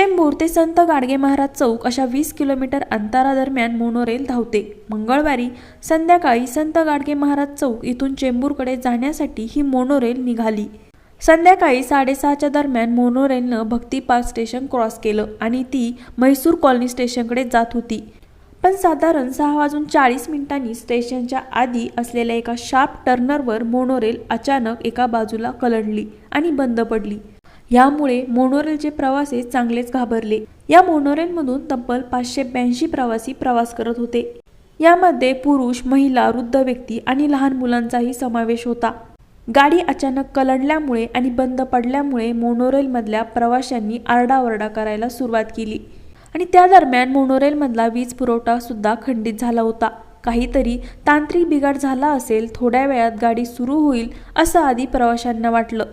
चेंबूर ते संत गाडगे महाराज चौक अशा वीस किलोमीटर अंतरादरम्यान मोनोरेल धावते. मंगळवारी संध्याकाळी संत गाडगे महाराज चौक इथून चेंबूरकडे जाण्यासाठी ही मोनोरेल निघाली. संध्याकाळी साडेसहाच्या दरम्यान मोनोरेलनं भक्ती पार्क स्टेशन क्रॉस केलं आणि ती म्हैसूर कॉलनी स्टेशनकडे जात होती. पण साधारण सहा वाजून चाळीस मिनिटांनी स्टेशनच्या आधी असलेल्या एका शार्प टर्नरवर मोनोरेल अचानक एका बाजूला कलंडली आणि बंद पडली. यामुळे मोनोरेलचे प्रवासी चांगलेच घाबरले. या मोनोरेलमधून तब्बल पाचशे ब्याऐंशी प्रवासी प्रवास करत होते. यामध्ये पुरुष महिला वृद्ध व्यक्ती आणि लहान मुलांचाही समावेश होता. गाडी अचानक कलंडल्यामुळे आणि बंद पडल्यामुळे मोनोरेलमधल्या प्रवाशांनी आरडाओरडा करायला सुरुवात केली. आणि त्या दरम्यान मोनोरेलमधला वीज पुरवठा सुद्धा खंडित झाला होता. काहीतरी तांत्रिक बिघाड झाला असेल थोड्या वेळात गाडी सुरू होईल असं आधी प्रवाशांना वाटलं.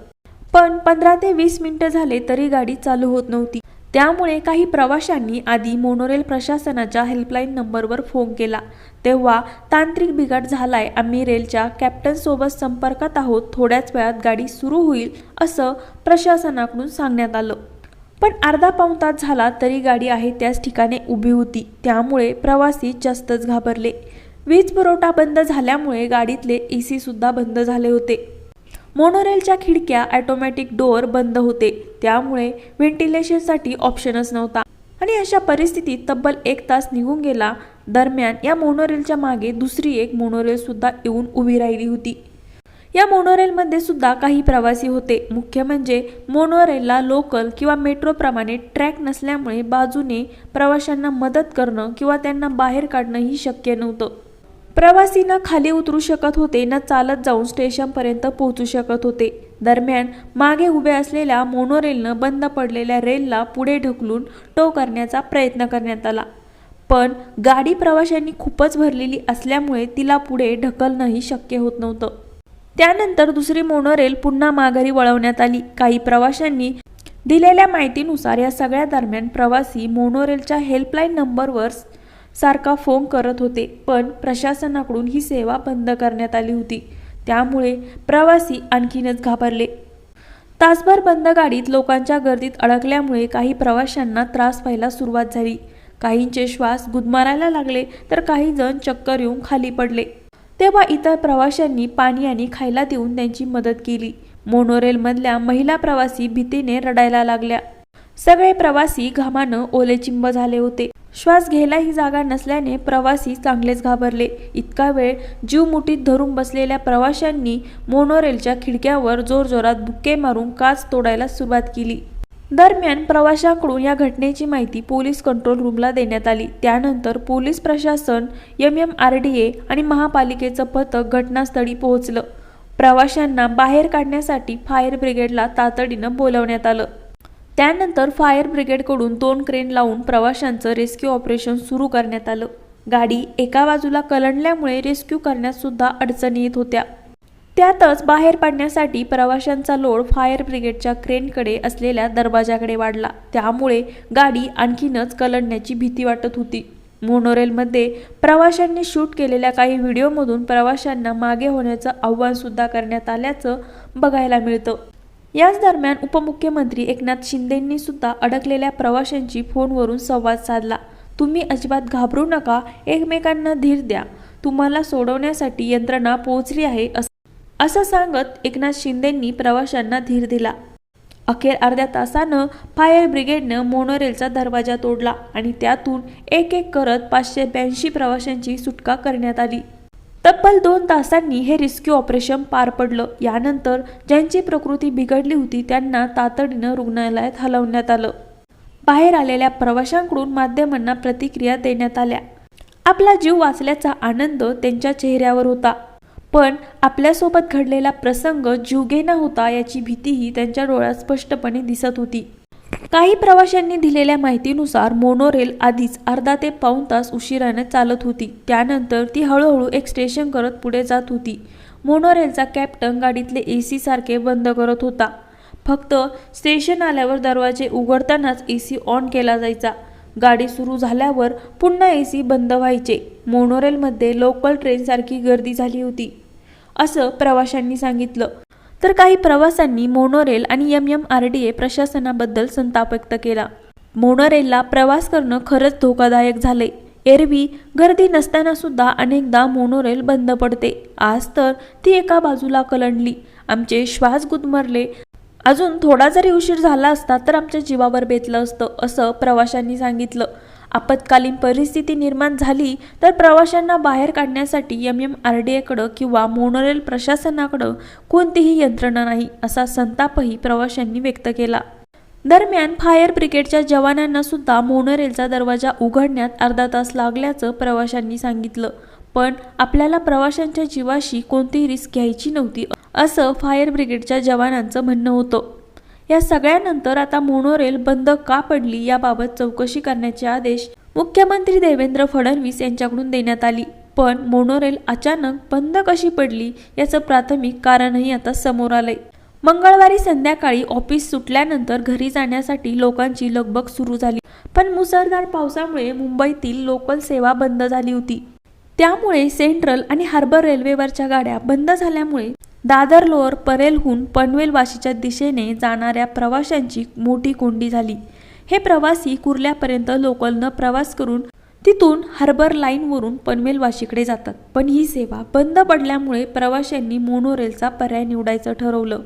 पण पंधरा ते वीस मिनिटं झाले तरी गाडी चालू होत नव्हती. त्यामुळे काही प्रवाशांनी आधी मोनोरेल प्रशासनाच्या हेल्पलाईन नंबरवर फोन केला. तेव्हा तांत्रिक बिघाड झालाय आम्ही रेलच्या कॅप्टनसोबत संपर्कात आहोत थोड्याच वेळात गाडी सुरू होईल असं प्रशासनाकडून सांगण्यात आलं. पण अर्धा पाऊण तास झाला तरी गाडी आहे त्याच ठिकाणी उभी होती त्यामुळे प्रवासी जास्तच घाबरले. वीज पुरवठा बंद झाल्यामुळे गाडीतले ए सुद्धा बंद झाले होते. मोनोरेलच्या खिडक्या ऑटोमॅटिक डोअर बंद होते. त्यामुळे व्हेंटिलेशनसाठी ऑप्शनच नव्हता. आणि अशा परिस्थितीत तब्बल एक तास निघून गेला. दरम्यान या मोनोरेलच्या मागे दुसरी एक मोनोरेल सुद्धा येऊन उभी राहिली होती. या मोनोरेलमध्ये सुद्धा काही प्रवासी होते. मुख्य म्हणजे मोनोरेलला लोकल किंवा मेट्रोप्रमाणे ट्रॅक नसल्यामुळे बाजूने प्रवाशांना मदत करणं किंवा त्यांना बाहेर काढणंही शक्य नव्हतं. प्रवासी ना खाली उतरू शकत होते ना चालत जाऊन स्टेशनपर्यंत पोहोचू शकत होते. दरम्यान मागे उभे असलेल्या मोनोरेलनं बंद पडलेल्या रेलला पुढे ढकलून टो करण्याचा प्रयत्न करण्यात आला. पण गाडी प्रवाशांनी खूपच भरलेली असल्यामुळे तिला पुढे ढकलणंही शक्य होत नव्हतं. त्यानंतर दुसरी मोनोरेल पुन्हा माघारी वळवण्यात आली. काही प्रवाशांनी दिलेल्या माहितीनुसार या सगळ्या दरम्यान प्रवासी मोनोरेलच्या हेल्पलाईन नंबरवर सारखा फोन करत होते पण प्रशासनाकडून ही सेवा बंद करण्यात आली होती. त्यामुळे प्रवासी आणखीनच घाबरले. तासभर बंद गाडीत लोकांच्या गर्दीत अडकल्यामुळे काही प्रवाशांना त्रास व्हायला सुरुवात झाली. काहींचे श्वास गुदमारायला लागले तर काही जण चक्कर येऊन खाली पडले. तेव्हा इतर प्रवाशांनी पाणी आणि खायला देऊन त्यांची मदत केली. मोनोरेलमधल्या महिला प्रवासी भीतीने रडायला लागल्या. सगळे प्रवासी घामानं ओलेचिंब झाले होते. श्वास घ्यायलाही जागा नसल्याने प्रवासी चांगलेच घाबरले. इतका वेळ जीव मुठीत धरून बसलेल्या प्रवाशांनी मोनोरेलच्या खिडक्यावर जोरजोरात बुक्के मारून काच तोडायला सुरुवात केली. दरम्यान प्रवाशांकडून या घटनेची माहिती पोलीस कंट्रोल रूमला देण्यात आली. त्यानंतर पोलीस प्रशासन M M R D A आणि महापालिकेचं पथक घटनास्थळी पोहोचलं. प्रवाशांना बाहेर काढण्यासाठी फायर ब्रिगेडला तातडीनं बोलवण्यात आलं. त्यानंतर फायर ब्रिगेडकडून दोन क्रेन लावून प्रवाशांचं रेस्क्यू ऑपरेशन सुरू करण्यात आलं. गाडी एका बाजूला कलंडल्यामुळे रेस्क्यू करण्यास सुद्धा अडचणी येत होत्या. त्यातच बाहेर पडण्यासाठी प्रवाशांचा लोड फायर ब्रिगेडच्या क्रेनकडे असलेल्या दरवाजाकडे वाढला. त्यामुळे गाडी आणखीनच कलंडण्याची भीती वाटत होती. मोनोरेलमध्ये प्रवाशांनी शूट केलेल्या काही व्हिडिओमधून प्रवाशांना मागे होण्याचं आव्हानसुद्धा करण्यात आल्याचं बघायला मिळतं. याच दरम्यान उपमुख्यमंत्री एकनाथ शिंदेंनी सुद्धा अडकलेल्या प्रवाशांची फोनवरून संवाद साधला. तुम्ही अजिबात घाबरू नका एकमेकांना धीर द्या. तुम्हाला सोडवण्यासाठी यंत्रणा पोहोचली आहे असं असं सांगत एकनाथ शिंदेंनी प्रवाशांना धीर दिला. अखेर अर्ध्या तासानं फायर ब्रिगेडनं मोनोरेलचा दरवाजा तोडला आणि त्यातून एक एक करत पाचशे ब्याऐंशी प्रवाशांची सुटका करण्यात आली. तब्बल दोन तासांनी हे रेस्क्यू ऑपरेशन पार पडलं. यानंतर ज्यांची प्रकृती बिघडली होती त्यांना तातडीनं रुग्णालयात हलवण्यात आलं. बाहेर आलेल्या प्रवाशांकडून माध्यमांना प्रतिक्रिया देण्यात आल्या. आपला जीव वाचल्याचा आनंद त्यांच्या चेहऱ्यावर होता. पण आपल्यासोबत घडलेला प्रसंग जीवघेणा होता याची भीतीही त्यांच्या डोळ्यात स्पष्टपणे दिसत होती. काही प्रवाशांनी दिलेल्या माहितीनुसार मोनोरेल आधीच अर्धा ते पाऊण तास उशिराने चालत होती. त्यानंतर ती हळूहळू एक स्टेशन करत पुढे जात होती. मोनोरेलचा कॅप्टन गाडीतले ए सी सारखे बंद करत होता. फक्त स्टेशन आल्यावर दरवाजे उघडतानाच ए सी ऑन केला जायचा. गाडी सुरू झाल्यावर पुन्हा ए सी बंद व्हायचे. मोनोरेलमध्ये लोकल ट्रेनसारखी गर्दी झाली होती. असं प्रवाशांनी सांगितलं. तर काही प्रवाशांनी मोनोरेल आणि M M R D A प्रशासनाबद्दल संताप व्यक्त केला. मोनोरेलला प्रवास करणं खरंच धोकादायक झाले एरवी गर्दी नसताना सुद्धा अनेकदा मोनोरेल बंद पडते. आज तर ती एका बाजूला कलंडली. आमचे श्वास गुदमरले. अजून थोडा जरी उशीर झाला असता तर आमच्या जीवावर बेतलं असतं असं प्रवाशांनी सांगितलं. आपत्कालीन परिस्थिती निर्माण झाली तर प्रवाशांना बाहेर काढण्यासाठी एम एम आर डी एकडं किंवा मोनोरेल प्रशासनाकडं कोणतीही यंत्रणा नाही असा संतापही प्रवाशांनी व्यक्त केला. दरम्यान फायर ब्रिगेडच्या जवानांना सुद्धा मोनोरेलचा दरवाजा उघडण्यात अर्धा तास लागल्याचं प्रवाशांनी सांगितलं. पण आपल्याला प्रवाशांच्या जीवाशी कोणतीही रिस्क घ्यायची नव्हती असं फायर ब्रिगेडच्या जवानांचं म्हणणं होतं. या सगळ्यानंतर आता मोनोरेल बंद का पडली याबाबत चौकशी करण्याचे आदेश मुख्यमंत्री देवेंद्र फडणवीस यांच्याकडून देण्यात आली. पण मोनोरेल अचानक बंद कशी पडली याचं प्राथमिक कारणही आता समोर आलंय. मंगळवारी संध्याकाळी ऑफिस सुटल्यानंतर घरी जाण्यासाठी लोकांची लगबग सुरू झाली. पण मुसळधार पावसामुळे मुंबईतील लोकल सेवा बंद झाली होती. त्यामुळे सेंट्रल आणि हार्बर रेल्वेवरच्या गाड्या बंद झाल्यामुळे दादर लोअर परेलहून पनवेल वाशीच्या दिशेने जाणाऱ्या प्रवाशांची मोठी कोंडी झाली. हे प्रवासी कुर्ल्यापर्यंत लोकलनं प्रवास करून तिथून हार्बर लाईनवरून पनवेल वाशीकडे जातात. पण ही सेवा बंद पडल्यामुळे प्रवाशांनी मोनोरेलचा पर्याय निवडायचं ठरवलं.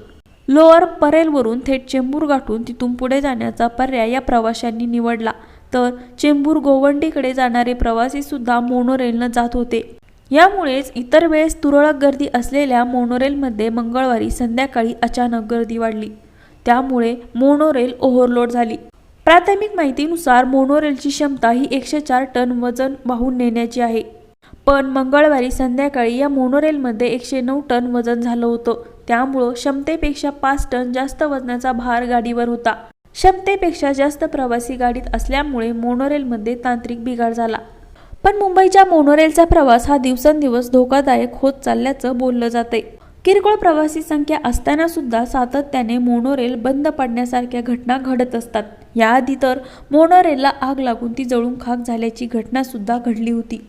लोअर परेलवरून थेट चेंबूर गाठून तिथून पुढे जाण्याचा पर्याय या प्रवाशांनी निवडला. तर चेंबूर गोवंडीकडे जाणारे प्रवासी सुद्धा मोनोरेलनं जात होते. यामुळेच इतर वेळेस तुरळक गर्दी असलेल्या मोनोरेलमध्ये मंगळवारी संध्याकाळी अचानक गर्दी वाढली. त्यामुळे मोनोरेल ओव्हरलोड झाली. प्राथमिक माहितीनुसार मोनोरेलची क्षमता ही एकशे चार टन वजन वाहून नेण्याची आहे. पण मंगळवारी संध्याकाळी या मोनोरेलमध्ये एकशे नऊ टन वजन झालं होतं. त्यामुळं क्षमतेपेक्षा पाच टन जास्त वजनाचा भार गाडीवर होता. क्षमतेपेक्षा जास्त प्रवासी गाडीत असल्यामुळे मोनोरेलमध्ये तांत्रिक बिघाड झाला. पण मुंबईच्या मोनोरेलचा प्रवास हा दिवसेंदिवस धोकादायक होत चालल्याचं बोललं जाते किरकोळ प्रवासी संख्या असताना सुद्धा सातत्याने मोनोरेल बंद पडण्यासारख्या घटना घडत असतात. याआधी तर मोनोरेलला आग लागून ती जळून खाक झाल्याची घटना सुद्धा घडली होती.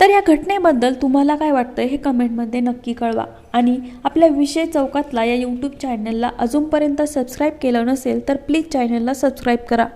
तर या घटनेबद्दल तुम्हाला काय वाटतं हे कमेंटमध्ये नक्की कळवा. आणि आपल्या विषय चौकातला या यूट्यूब चॅनलला अजूनपर्यंत सबस्क्राईब केलं नसेल तर प्लीज चॅनलला सबस्क्राईब करा.